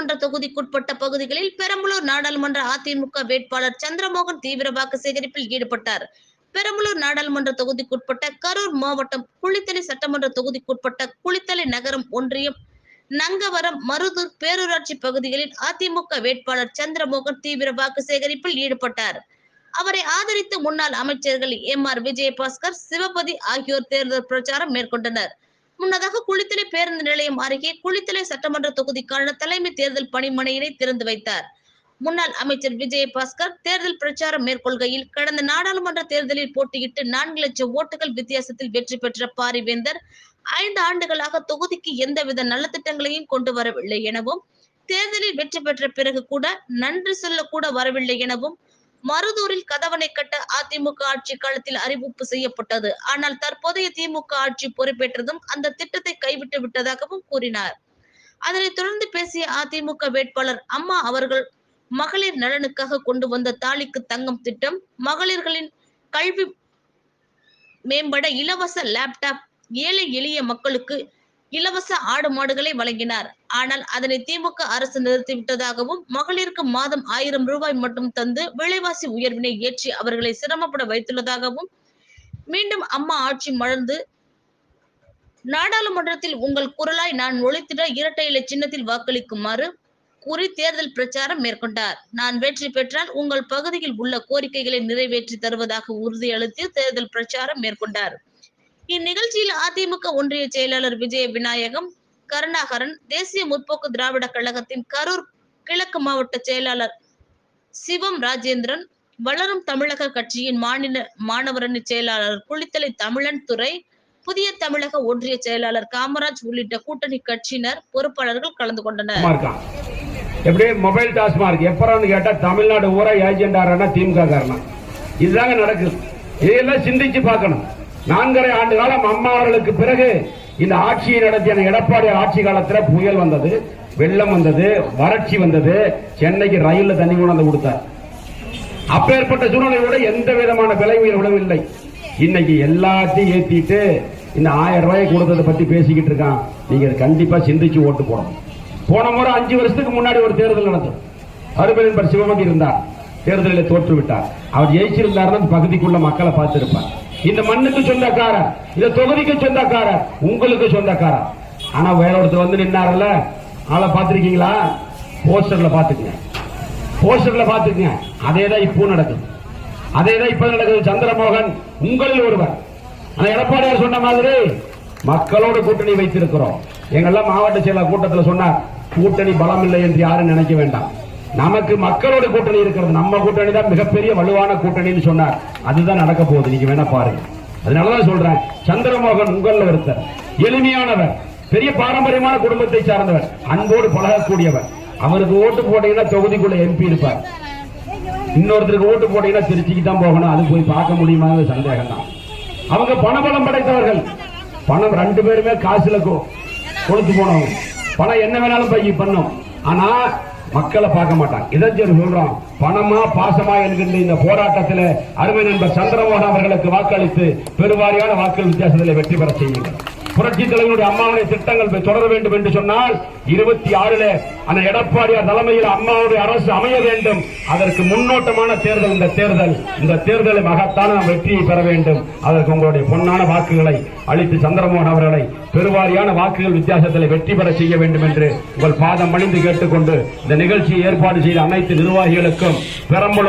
நாடாளுமன்ற தொகுதிக்குட்பட்ட பகுதிகளில் பெரம்பலூர் நாடாளுமன்ற அதிமுக வேட்பாளர் சந்திரமோகன் தீவிர வாக்கு சேகரிப்பில் ஈடுபட்டார். பெரம்பலூர் நாடாளுமன்ற தொகுதிக்குட்பட்ட கரூர் மாவட்டம் குளித்தலை சட்டமன்ற தொகுதிக்குட்பட்ட குளித்தலை நகரம் ஒன்றியம் நங்கவரம் மருதூர் பேரூராட்சி பகுதிகளில் அதிமுக வேட்பாளர் சந்திரமோகன் தீவிர வாக்கு சேகரிப்பில் ஈடுபட்டார். அவரை ஆதரித்து முன்னாள் அமைச்சர்கள் எம் ஆர் விஜயபாஸ்கர் சிவபதி ஆகியோர் தேர்தல் பிரச்சாரம் மேற்கொண்டனர். முன்னதாக குளித்தலை பேருந்து நிலையம் அருகே குளித்தலை சட்டமன்ற தொகுதிக்கான தலைமை தேர்தல் பணிமனையினை திறந்து வைத்தார். முன்னாள் அமைச்சர் விஜய பாஸ்கர் தேர்தல் பிரச்சாரம் மேற்கொள்கையில் கடந்த நாடாளுமன்ற தேர்தலில் போட்டியிட்டு நான்கு லட்சம் ஓட்டுகள் வித்தியாசத்தில் வெற்றி பெற்ற பாரிவேந்தர் ஐந்து ஆண்டுகளாக தொகுதிக்கு எந்தவித நலத்திட்டங்களையும் கொண்டு வரவில்லை எனவும் தேர்தலில் வெற்றி பெற்ற பிறகு கூட நன்றி சொல்ல கூட வரவில்லை எனவும் மருதூரில் கதவணை கட்ட அதிமுக ஆட்சி காலத்தில் அறிவிப்பு செய்யப்பட்டது. ஆனால் தற்போதைய திமுக ஆட்சி பொறுப்பேற்றதும் அந்த திட்டத்தை கைவிட்டு விட்டதாகவும் கூறினார். அதனைத் தொடர்ந்து பேசிய அதிமுக வேட்பாளர் அம்மா அவர்கள் மகளிர் நலனுக்காக கொண்டு வந்த தாலிக்கு தங்கம் திட்டம் மகளிர்களின் கல்வி மேம்பட இலவச லேப்டாப் ஏழை எளிய மக்களுக்கு இலவச ஆடு மாடுகளை வழங்கினார். ஆனால் அதனை திமுக அரசு நிறுத்திவிட்டதாகவும் மகளிருக்கு மாதம் ஆயிரம் ரூபாய் மட்டும் தந்து விலைவாசி உயர்வினை ஏற்றி அவர்களை சிரமப்பட வைத்துள்ளதாகவும் மீண்டும் அம்மா ஆட்சி மலர்ந்து நாடாளுமன்றத்தில் உங்கள் குரலாய் நான் ஒழித்திட இரட்டை இலை சின்னத்தில் வாக்களிக்குமாறு கூறி தேர்தல் பிரச்சாரம் மேற்கொண்டார். நான் வெற்றி பெற்றால் உங்கள் பகுதியில் உள்ள கோரிக்கைகளை நிறைவேற்றி தருவதாக உறுதியளித்து தேர்தல் பிரச்சாரம் மேற்கொண்டார். இந்நிகழ்ச்சியில் அதிமுக ஒன்றிய செயலாளர் விஜய விநாயகம் கருணாகரன் தேசிய முற்போக்கு திராவிட கழகத்தின் கரூர் கிழக்கு மாவட்ட செயலாளர் சிவம் ராஜேந்திரன் வளரும் தமிழக கட்சியின் மாநில மாணவரணி செயலாளர் குளித்தலை தமிழன் துறை புதிய தமிழக ஒன்றிய செயலாளர் காமராஜ் உள்ளிட்ட கூட்டணி கட்சியினர் பொறுப்பாளர்கள் கலந்து கொண்டனர். சும்மா இருக்கான் எப்படி? மொபைல் டாஸ்மார்க் எப்பறான்னு கேட்டா தமிழ்நாடு ஊரா ஏஜென்டாரனா திமுக காரணம் இதுதாங்க நடக்குது. இதெல்லாம் சிந்திச்சு பார்க்கணும். நான்கரை ஆண்டு காலம் அம்மா அவர்களுக்கு பிறகு இந்த ஆட்சியை நடத்திய எடப்பாடி ஆட்சி காலத்துல புயல் வந்தது வெள்ளம் வந்தது வறட்சி வந்தது. சென்னைக்கு ரயில்ல தண்ணி கொண்டாந்து கொடுத்தார். அப்பேற்பட்ட சூழ்நிலையோட எந்த விதமான விலை உயர்வும் இல்லை. இன்னைக்கு எல்லாத்தையும் ஏத்திட்டு இந்த ஆயிரம் ரூபாய் கொடுத்ததை பத்தி பேசிக்கிட்டு இருக்கான். நீங்க கண்டிப்பா சிந்திச்சு ஓட்டு போடணும். போன முறை அஞ்சு வருஷத்துக்கு முன்னாடி ஒரு தேர்தல் நடந்தது. அருமையின்பர் சிவமதி இருந்தார். தேர்தலில் தோற்று விட்டார் அவர் ஜெயிச்சிருந்தாருன்னா பகுதிக்குள்ள மக்களை பார்த்திருப்பார். இந்த மண்ணுக்கு சொந்தக்காரர் இந்த தொகுதிக்கு சொந்தக்காரர் உங்களுக்கு சொந்தக்காரர். ஆனா வேற ஒருத்தர் வந்து நின்னார்ல ஆளை பார்த்திருக்கீங்களா? போஸ்டர்ல பாத்துக்கங்க போஸ்டர்ல பாத்துக்கங்க அதே தான் இப்போ நடக்குது. அதே தான் இப்ப நடக்குது. சந்திரமோகன் உங்களில் ஒருவர். ஆனா எடப்பாடியார் சொன்ன மாதிரி மக்களோட கூட்டணி வைத்திருக்கிறோம். எங்கெல்லாம் மாவட்ட செயலர் கூட்டத்தில் சொன்னார் கூட்டணி பலம் இல்லை என்று யாரும் நினைக்க வேண்டாம். நமக்கு மக்களோட கூட்டணி இருக்கிறது. நம்ம கூட்டணி தான் மிகப்பெரிய வலுவான கூட்டணின்னு சொன்னார். அதுதான் நடக்க போகுது. நீங்க வேணா பாருங்க. அதனாலதான் சொல்றேன். சந்திரமோகன் உங்கள்ல ஒருத்தர். எளிமையானவர். பெரிய பாரம்பரியமான குடும்பத்தை சார்ந்தவர். அன்போடு பழகக்கூடியவர். அவருக்கு ஓட்டு போட்டீங்கன்னா தொகுதிக்குள்ள எம்பி இருப்பார். இன்னொருத்தருக்கு ஓட்டு போட்டீங்கன்னா திருச்சிக்கு தான் போகணும். அது போய் பார்க்க முடியுமா? சந்தேகம் தான் அவங்க பணபலம் படைத்தவர்கள். பணம் ரெண்டு பேருமே காசுல கொ- போனவங்க. பணம் என்ன வேணாலும் பைய பண்ணும். ஆனா மக்களை பார்க்க மாட்டான். இதை சரி சொல்றோம் பணமா பாசமா என்கின்ற இந்த போராட்டத்தில் அருமை நண்பர் சந்திரமோகன் அவர்களுக்கு வாக்களித்து பெருவாரியான வாக்கு வித்தியாசத்தில் வெற்றி பெற செய்யுங்கள். புரட்சி தலைவருடைய அம்மாவுடைய திட்டங்கள் தொடர வேண்டும் என்று சொன்னால் இருபத்தி ஆறுல அந்த எடப்பாடியார் தலைமையில் அம்மாவுடைய அரசு அமைய வேண்டும். அதற்கு முன்னோட்டமான தேர்தல் இந்த தேர்தல். இந்த தேர்தலை மகத்தான நாம் வெற்றியை பெற வேண்டும். அதற்கு உங்களுடைய பொன்னான வாக்குகளை அளித்து சந்திரமோகன் அவர்களை பெருவாரியான வாக்குகள் வித்தியாசத்தில் வெற்றி பெற செய்ய வேண்டும் என்று உங்கள் பாதம் பணிந்து கேட்டுக்கொண்டு இந்த நிகழ்ச்சியை ஏற்பாடு செய்த அனைத்து நிர்வாகிகளுக்கும் பெரம்பலூர்